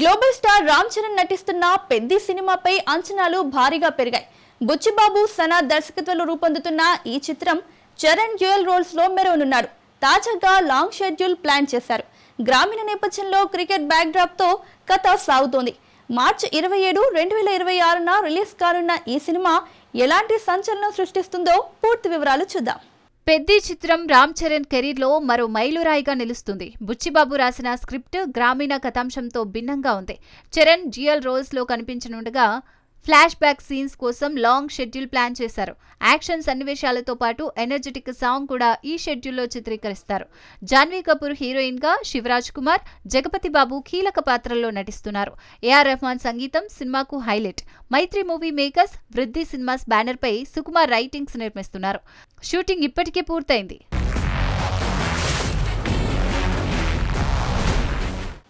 Global star Ram Charan నటిస్తున్న పెద్ది సినిమాపై అంచనాలు భారీగా పెరిగాయి. బుచ్చిబాబు సనా దర్శకత్వంలో రూపొందుతున్న ఈ చిత్రం చరణ్ డ్యూయల్ రోల్స్లో మెరవనున్నాడు. తాజాగా లాంగ్ షెడ్యూల్ ప్లాన్ చేశారు. గ్రామీణ నేపథ్యంలో క్రికెట్ బ్యాక్ డ్రాప్తో కథ సాగుతోంది. మార్చి ఇరవై ఏడు రెండు వేల ఇరవై ఆరున రిలీజ్ కానున్న ఈ సినిమా ఎలాంటి సంచలనం సృష్టిస్తుందో పూర్తి వివరాలు చూద్దాం. పెద్ది చిత్రం రామ్ చరణ్ కెరీర్లో మరో మైలురాయిగా నిలుస్తుంది. బుచ్చిబాబు రాసిన స్క్రిప్ట్ గ్రామీణ కథాంశంతో భిన్నంగా ఉంది. చరణ్ జియల్ రోల్స్లో కనిపించనుండగా ఫ్లాష్ బ్యాక్ సీన్స్ కోసం లాంగ్ షెడ్యూల్ ప్లాన్ చేశారు. యాక్షన్ సన్నివేశాలతో పాటు ఎనర్జెటిక్ సాంగ్ కూడా ఈ షెడ్యూల్లో చిత్రీకరిస్తారు. జాన్వీ కపూర్ హీరోయిన్గా శివరాజ్ కుమార్ జగపతి బాబు కీలక పాత్రల్లో నటిస్తున్నారు. ఏఆర్ రెహమాన్ సంగీతం సినిమాకు highlight. Mythri movie makers Vriddhi cinemas banner పై సుకుమార్ రైటింగ్స్ నిర్మిస్తున్నారు. షూటింగ్ ఇప్పటికే పూర్తయింది.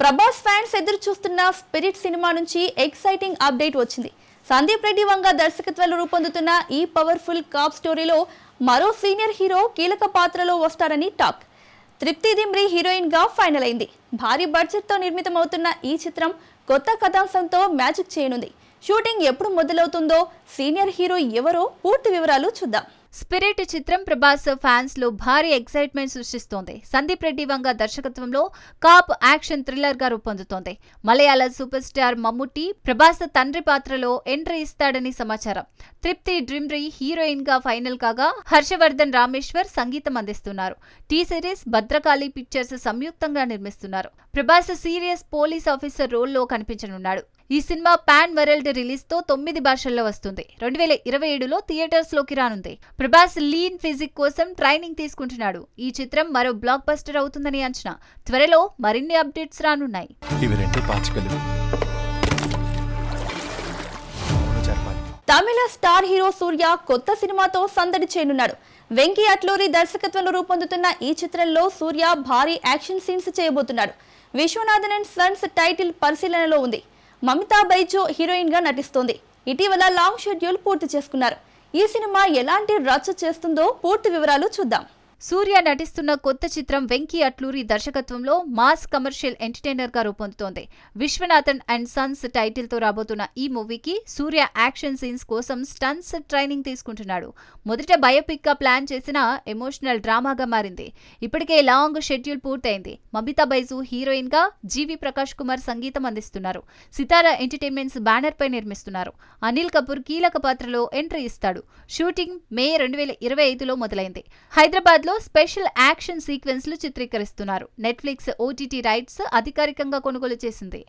ప్రభాస్ ఫ్యాన్స్ ఎదురు చూస్తున్న స్పిరిట్ సినిమా నుంచి ఎక్సైటింగ్ అప్డేట్ వచ్చింది. సందీప్ రెడ్డి వంగ దర్శకత్వంలో రూపొందుతున్న ఈ పవర్ఫుల్ కాప్ స్టోరీలో మరో సీనియర్ హీరో కీలక పాత్రలో వస్తారని టాక్. తృప్తి దిమ్రి హీరోయిన్గా ఫైనల్ అయింది. భారీ బడ్జెట్తో నిర్మితమవుతున్న ఈ చిత్రం కొత్త కథాంశంతో మ్యాజిక్ చేయనుంది. షూటింగ్ ఎప్పుడు మొదలవుతుందో సీనియర్ హీరో ఎవరో పూర్తి వివరాలు చూద్దాం. స్పిరిట్ చిత్రం ప్రభాస్ ఫ్యాన్స్లో భారీ ఎక్సైట్మెంట్ సృష్టిస్తోంది. సందీప్ రెడ్డి వంగ దర్శకత్వంలో కాప్ యాక్షన్ థ్రిల్లర్గా రూపొందుతోంది. మలయాళ సూపర్ స్టార్ మమ్ముట్టి ప్రభాస్ తండ్రి పాత్రలో ఎంట్రీ ఇస్తాడని సమాచారం. తృప్తి డ్రిమ్రీ హీరోయిన్గా ఫైనల్ కాగా హర్షవర్ధన్ రామేశ్వర్ సంగీతం అందిస్తున్నారు. టీ సిరీస్ భద్రకాళి పిక్చర్స్ సంయుక్తంగా నిర్మిస్తున్నారు. ప్రభాస్ సీరియస్ పోలీస్ ఆఫీసర్ రోల్లో కనిపించనున్నాడు. ఈ సినిమా పాన్ వరల్డ్ రిలీజ్తో తొమ్మిది భాషల్లో వస్తుంది. రెండు వేల ఇరవై ఏడులో థియేటర్స్లోకి రానుంది. ప్రభాస్ లీన్ ఫిజిక్ కోసం ట్రైనింగ్ తీసుకుంటున్నాడు. ఈ చిత్రం మరో బ్లాక్ బస్టర్ అవుతుందని అంచనా. త్వరలో మరిన్ని అప్డేట్స్ రానున్నాయి. తమిళ స్టార్ హీరో సూర్య కొత్త సినిమాతో సందడి చేయనున్నాడు. వెంకీ అట్లూరి దర్శకత్వంలో రూపొందుతున్న ఈ చిత్రంలో సూర్య భారీ యాక్షన్ సీన్స్ చేయబోతున్నాడు. విశ్వనాథన్ అండ్ సన్స్ టైటిల్ పరిశీలనలో ఉంది. మమితా బైజో హీరోయిన్గా నటిస్తోంది. ఇటీవల లాంగ్ షెడ్యూల్ పూర్తి చేసుకున్నారు. ఈ సినిమా ఎలాంటి రచ్చ చేస్తుందో పూర్తి వివరాలు చూద్దాం. సూర్య నటిస్తున్న కొత్త చిత్రం వెంకీ అట్లూరి దర్శకత్వంలో మాస్ కమర్షియల్ ఎంటర్టైనర్గా రూపొందుతోంది. విశ్వనాథన్ అండ్ సన్స్ టైటిల్తో రాబోతున్న ఈ మూవీకి సూర్య యాక్షన్ సీన్స్ కోసం స్టన్స్ ట్రైనింగ్ తీసుకుంటున్నాడు. మొదట బయోపిక్గా ప్లాన్ చేసిన ఎమోషనల్ డ్రామాగా మారింది. ఇప్పటికే లాంగ్ షెడ్యూల్ పూర్తయింది. మమితా బైజు హీరోయిన్గా జీవి ప్రకాష్ కుమార్ సంగీతం అందిస్తున్నారు. సితారా ఎంటర్టైన్మెంట్స్ బ్యానర్ పై నిర్మిస్తున్నారు. అనిల్ కపూర్ కీలక పాత్రలో ఎంట్రీ ఇస్తాడు. షూటింగ్ మే రెండు వేల ఇరవై ఐదులో మొదలైంది. హైదరాబాద్ లో స్పెషల్ యాక్షన్ సీక్వెన్స్లు చిత్రీకరిస్తున్నారు. నెట్ఫ్లిక్స్ ఓటీటీ రైట్స్ అధికారికంగా కొనుగోలు చేసింది.